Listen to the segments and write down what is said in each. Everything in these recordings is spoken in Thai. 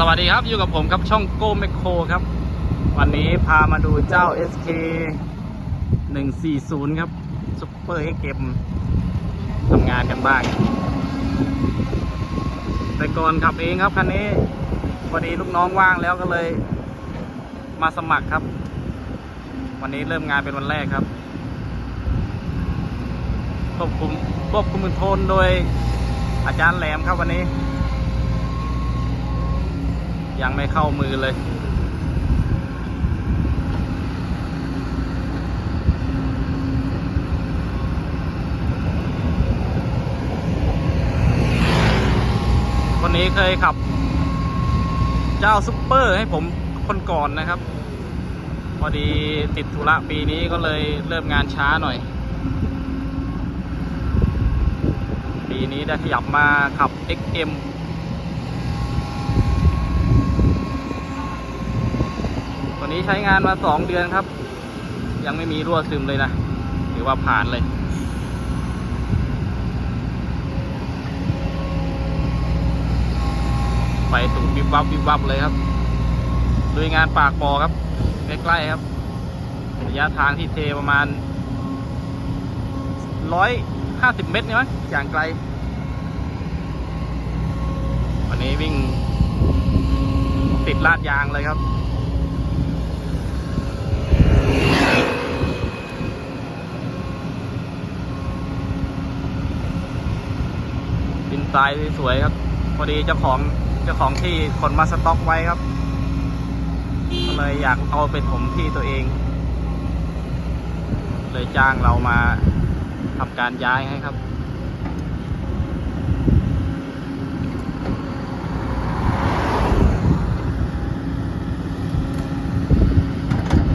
สวัสดีครับอยู่กับผมครับช่องโกเมโครครับ วันนี้พามาดูเจ้า SK 140 ครับซุปเปอร์เอ็กเกมทำงานกันบ้าง แต่ก่อนขับเองครับคันนี้พอดีลูกน้องว่างแล้วก็เลย มาสมัครครับ วันนี้เริ่มงานเป็นวันแรกครับควบคุมควบคุมคอโทรลโดยอาจารย์แหลมครับวันนี้ ยังไม่เข้ามือเลย คนนี้เคยขับ เจ้าซุปเปอร์ให้ผมคนก่อนนะครับ พอดีติดธุระปีนี้ก็เลยเริ่มงานช้าหน่อย ปีนี้ได้ขยับมาขับ XM ตัวนี้ใช้งานมาสองเดือนครับ ยังไม่มีรั่วซึมเลยนะถือว่าผ่านเลยไฟสูงวิบวับวิบวับเลยครับลุยงานปากปอครับใกล้ๆครับระยะทางที่เทประมาณร้อยห้าสิบเมตรเนี่ยมั้งอย่างไกล วันนี้วิ่งติดลาดยางเลยครับ ทรายสวยครับ พอดีเจ้าของเจ้าของที่คนมาสต็อกไว้ครับก็เลยอยากเอาไปถมที่ตัวเอง เลยจ้างเรามาทำการย้ายให้ครับ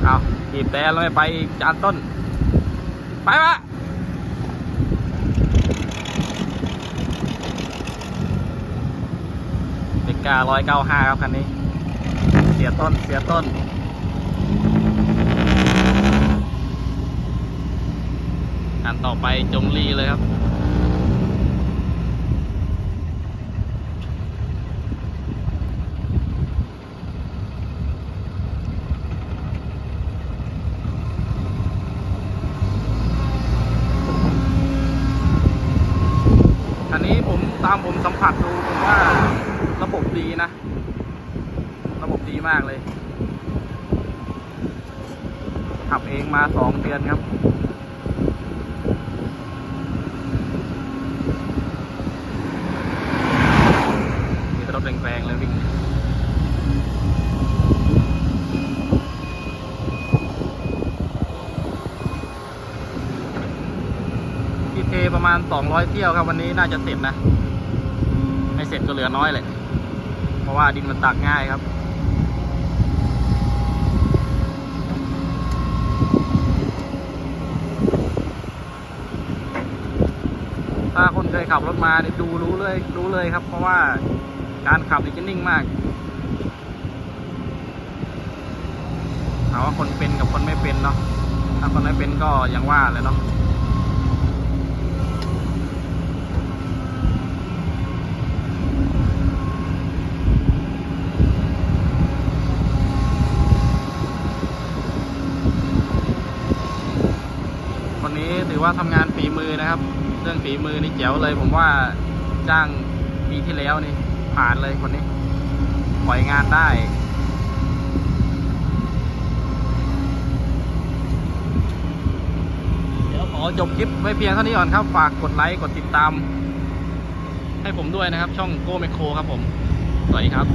เอาบีบแต่เราไม่ไปอีกจานต้น ไปวะ เด็ กการ้อยเก้าห้าครับคันนี้ เสียต้นเสียต้น อันต่อไปจงลีเลยครับอันนี้ผมตามผมสัมผัสดูผมว่า บบดีนะ ระบบดีมากเลย ขับเองมาสองเดือนครับมีรถแรงๆเลยวิ่งที่เทประมาณ 200 เที่ยวครับวันนี้น่าจะเสร็จนะ ไม่เสร็จก็เหลือน้อยเลย เพราะว่าดินมันตักง่ายครับถ้าคนเคยขับรถมาเนี่ยดูรู้เลยรู้เลยครับ เพราะว่าการขับนี่จะนิ่งมากถามว่าคนเป็นกับคนไม่เป็นเนาะถ้าคนไม่เป็นก็ยังว่าเลยเนาะ วันนี้ถือว่าทำงานฝีมือนะครับ เรื่องฝีมือนี่เจ๋วเลย ผมว่าจ้างปีที่แล้วนี่ผ่านเลยคนนี้ปล่อยงานได้เดี๋ยวขอจบคลิปไว้เพียงเท่านี้ก่อนครับ ฝากกดไลค์ กดติดตาม ให้ผมด้วยนะครับ ช่องโก้ไมโครครับผม สวัสดีครับ